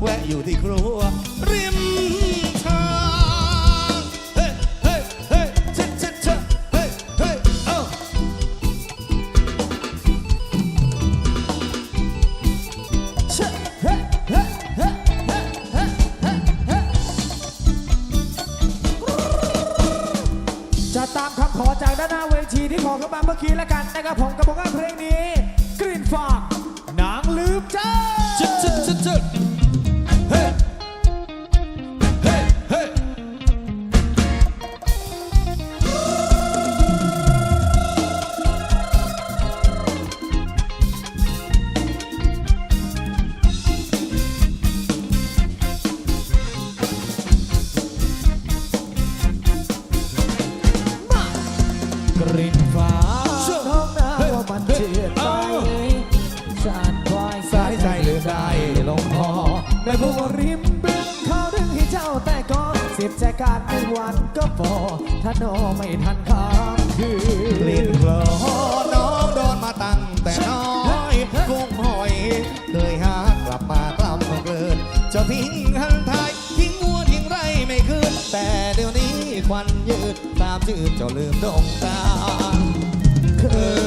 แวะอยู่ที่ครัว ริมทางเฮ้เฮ้เฮ้เชเชเชเฮ้เฮ้เอ้าเชเฮ้เฮ้เฮ้เฮ้เฮ้เฮ้เฮ้จะตามคำขอจากด้านหน้าเวทีที่ขอเข้ามาเมื่อกี้แล้วกันนะครับผมกับผลงานเพลงนี้ กรีนฟาก เสียบแจการในวันก็พอ ถ้าโนไม่ทันค้างคืนกลิ่นโคลนน้องโดนมาตั้งแต่น้อยกุ้งหอย เคยหากลับมากล้ำเกินจ้าทิ้งหันทายทิ้งวัวทิ้งไรไม่คืนแต่เดี๋ยวนี้ควันยืดตามชื่อเจ้าลืมดงตาเคย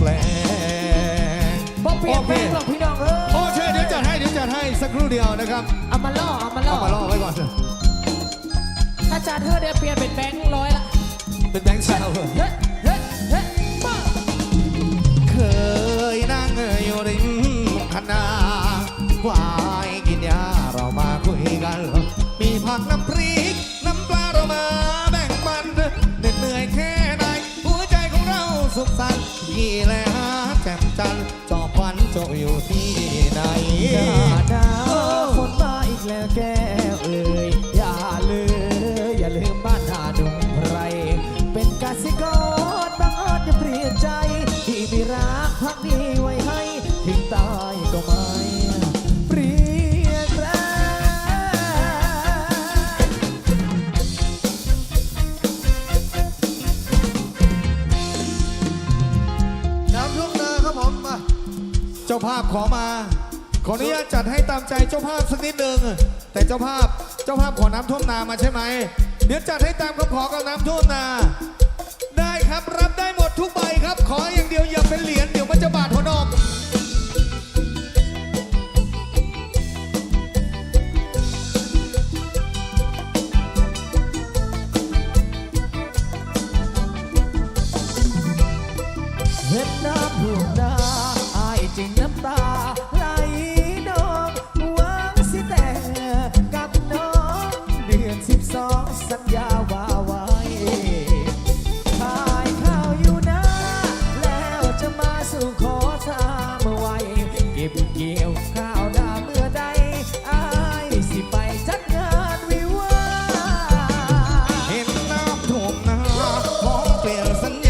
แปลงบอกเปลี่ยนแปลงหรอกพี่น้องเอ้ยโอเคเดี๋ยวจัดให้เดี๋ยวจัดให้สักครู่เดียวนะครับ เอามาล่อเอามาล่อเอามาล่อไว้ก่อนอาจารย์เธอเดี๋ยวเปลี่ยนเป็นแบงค์ร้อยละเป็นแบงค์ชาวเฮ้ยเฮ้ยเฮ้ยมาเคยนั่งอยู่ริมคณะควายกินยาเรามาคุยกัน มีผักน้ำพริ พี่แลหาแจ่มจันทร์จอบวันจะอยู่ที่ไหนอย่าดาวฝนมาอีกแล้วแก้วเอ่ยอย่าลืมอย่าลืมบ้านนาดุงไพรเป็นกสิกรบางอดอนอย่าเปลี่ยนใจ ที่มีรักพักดีไว้ให้ถึงตา ขอมา ขออนุญาตจัดให้ตามใจเจ้าภาพสักนิดหนึ่งแต่เจ้าภาพเจ้าภาพขอน้ำท่วมนามาใช่ไหม เดี๋ยวจัดให้ตามคำขอกับน้ำท่วมนา ได้ครับรับได้หมดทุกใบครับ ขออย่างเดียวอย่าเป็นเหรียญเดี๋ยวมันจะบาดหัวนม เป็นสัญญา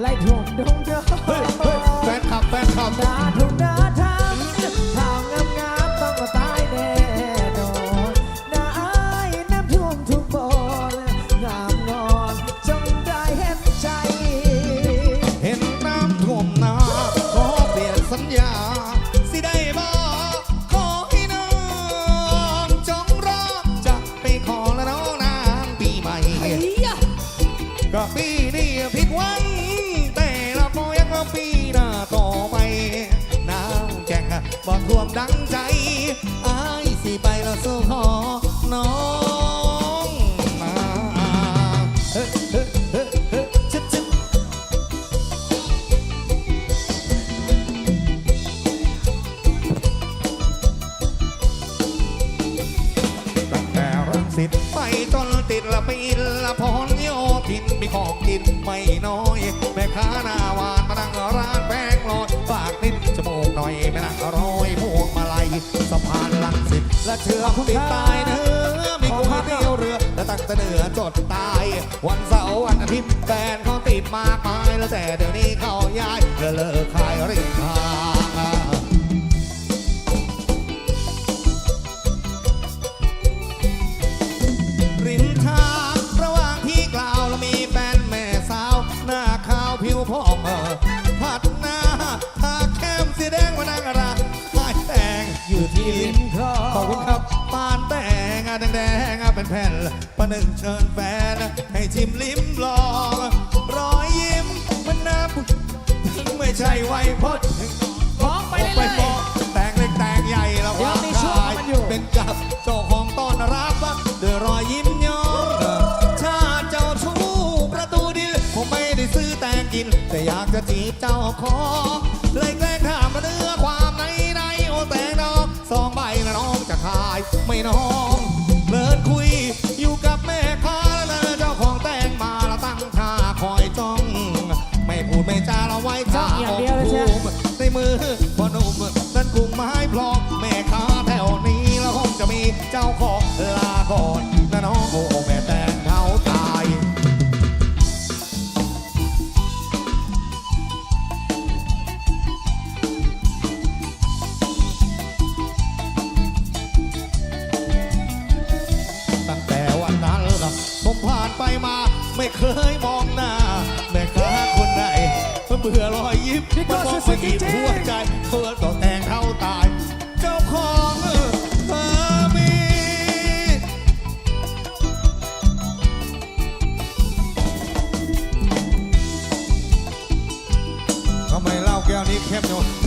ไหลท่วมดงเดือแฟนคลับแฟนคลับนาทุ่งนาทำทางงามงามต้องมาตายแน่นอนนาอายน้ำท่วมทุกบ่อนงามงอนจงได้เห็นใจ เห็นน้ำท่วมนาขอเปลี่ยนสัญญา สิได้บอกขอให้น้องจงรอจะไปขอแล้วน้องนางปีใหม่ก็ปีนี้ผิดหวัง แก่งบ่ท่วมดังใจอายสิไปแล้วสู้ขอน้องมาเฮ้เฮ้เฮ้เฮ้ชึบชึบตั้งแต่รังสิตไปจนติดละปีละพรโยธินมีของกินไม่น้อย แม่ค้าหน้าวา สะพานลังสิตและเชื่อมติดตายเนื้อมีก๋วยเตี๋ยวเรือ และตั้งแต่เหนือจดใตายวันเสาร์วันอาทิตย์แฟนเขาติดมากมาย แล้วแต่เดี๋ยวนี้เขาย้ายเลิกเลิกขายริมทาง แผ่นประหนึ่งเชิญแฟน ให้ชิมลิ้มลองรอยยิ้มมันน่าบุไม่ใช่ไวยพจน์ฟ้องไปไปเรื่อยฟ้องแต่งเล็กแต่งใหญ่แล้วเดี๋ยวมีช่วงมันอยู่ เป็นกับเจ้าของต้อนรับด้วยรอยยิ้มย้อนชาติเจ้าชู้ประตูดินผมไม่ได้ซื้อแต่งกิน แต่อยากจะจีบเจ้าของเลยแกล้งถามมาเนื้อความในในโอแต่งน้องสองใบนะน้องจะขาย ไม่น้อง เคยมองหน้า แม่ค้าคนไหนเบื่อรอยยิ้ม Because มอง it's ไป a บีบ DJ หัวใจเพื่อต่อแต่งเขาตาย เจ้าของเออเออมีทำไมเหล้าแก้วนี้เข้มอยู่